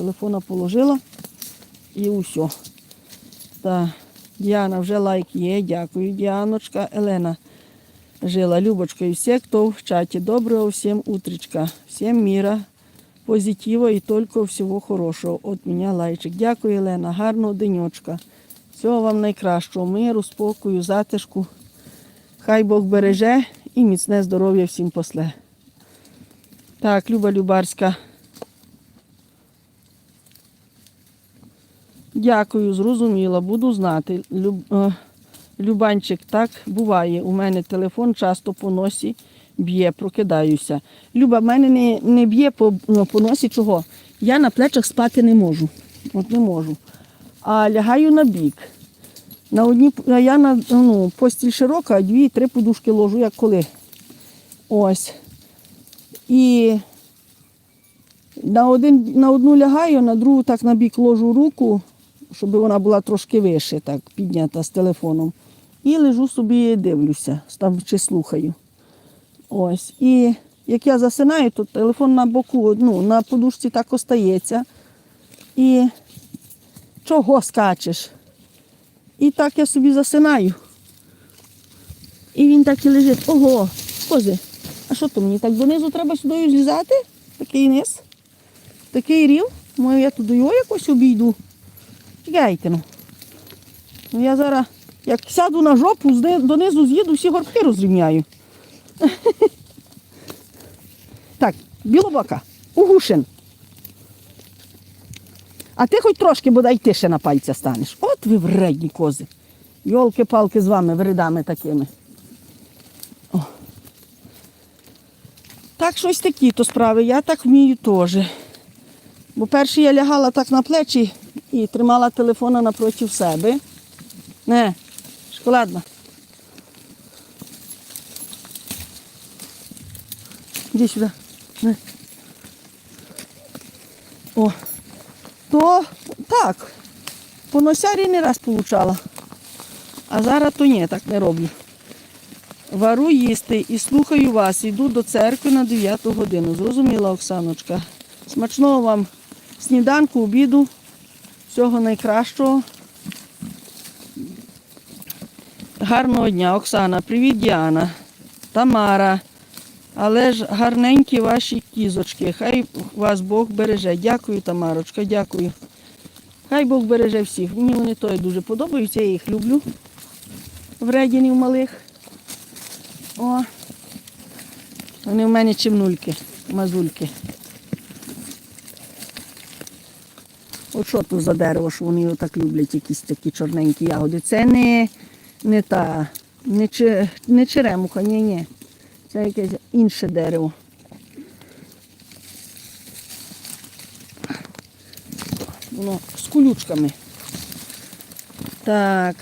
телефона положила і усе. Та Діана вже лайк є. Дякую, Діаночка. Елена жила. Любочка і всі, хто в чаті. Доброго всім утречка. Всім міра, позитива і тільки всього хорошого. От мене лайчик. Дякую, Елена. Гарного денечка. Всього вам найкращого. Миру, спокою, затишку. Хай Бог береже і міцне здоров'я всім после. Так, Люба Любарська. Дякую, зрозуміла, буду знати. Люб, е, Любанчик, так буває. У мене телефон часто по носі б'є, прокидаюся. Люба, в мене не, не б'є по, ну, по носі чого? Я на плечах спати не можу. От не можу. А лягаю на бік. На одні, я на ну, постіль широка, дві-три подушки ложу, як коли. Ось. І на, один, на одну лягаю, на другу так на бік ложу руку, щоб вона була трошки вище, так, піднята з телефоном. І лежу собі дивлюся, там чи слухаю. Ось. І як я засинаю, то телефон на боку, ну, на подушці так остається. І чого скачеш? І так я собі засинаю. І він так і лежить. Ого, кози, а що то мені так донизу треба сюди злізати? Такий низ, такий рів. Може я туди його якось обійду. Чекайте ну. Ну я зараз, як сяду на жопу, донизу з'їду, всі горбки розрівняю. Так, білобока, угушин. А ти хоч трошки бодай ти ще на пальця станеш. От ви вредні кози. Йолки-палки з вами, вредами такими. О. Так, щось такі то справи. Я так вмію теж. Бо перше я лягала так на плечі і тримала телефона напроти себе. Не, шоколадна. Іди сюди. Не. О. То так. По носярі не раз получала. А зараз то ні, так не роблю. Вару їсти і слухаю вас. Іду до церкви на 9 годину. Зрозуміла, Оксаночка. Смачного вам сніданку, обіду. Всього найкращого. Гарного дня, Оксана. Привіт, Діана. Тамара. Але ж гарненькі ваші кізочки. Хай вас Бог береже. Дякую, Тамарочка, дякую. Хай Бог береже всіх. Мені вони то дуже подобаються, я їх люблю. Вредінів малих. О. Вони в мене чимнульки, мазульки. От що тут за дерево, що вони так люблять, якісь такі чорненькі ягоди. Це не, не та, не, не черемуха, ні, ні. Це якесь інше дерево. Воно з колючками. Так.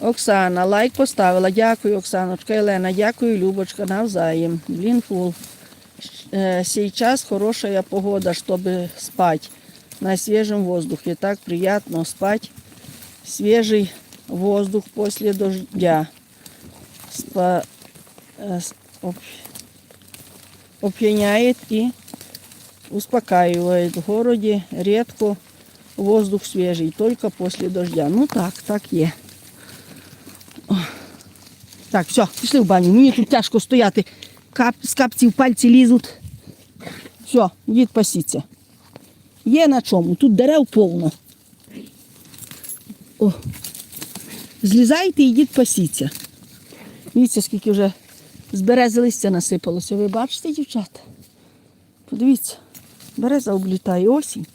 Оксана, лайк поставила. Дякую, Оксаночка. Елена, дякую, Любочка, навзаєм. Блін, фул. Э, Сейчас хорошая погода, чтобы спать на свежем воздухе. Так приятно спать. Свежий воздух после дождя. Спа, э, с- оп- опьяняет и успокаивает. В городе редко воздух свежий, только после дождя. Ну так, так є. О. Так, все, пішли в баню. Мені тут тяжко стояти. Кап, з капців пальці лізуть. Все, дід пасіться. Є на чому, тут дерев повно. О. Злізайте і йдіть пасіться. Дивіться, скільки вже з берези листя насипалося. Ви бачите, дівчата? Подивіться, береза облітає осінь.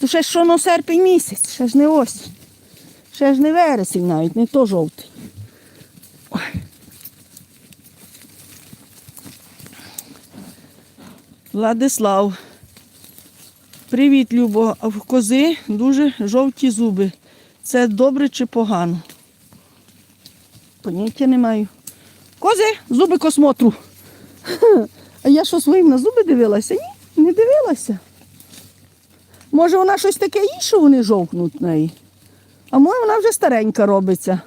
То ще ж що на серпень місяць, ще ж не осінь. Ще ж не вересень навіть, не то жовтий. Владислав. Привіт, Любо. А В кози дуже жовті зуби. Це добре чи погано? Поняття не маю. Кози, зуби космотру. А я що своїм на зуби дивилася? Ні, не дивилася. Може, вона щось таке інше вони жовкнуть неї. А може вона вже старенька робиться,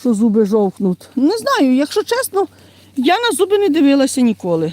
що зуби жовкнуть. Не знаю, якщо чесно, я на зуби не дивилася ніколи.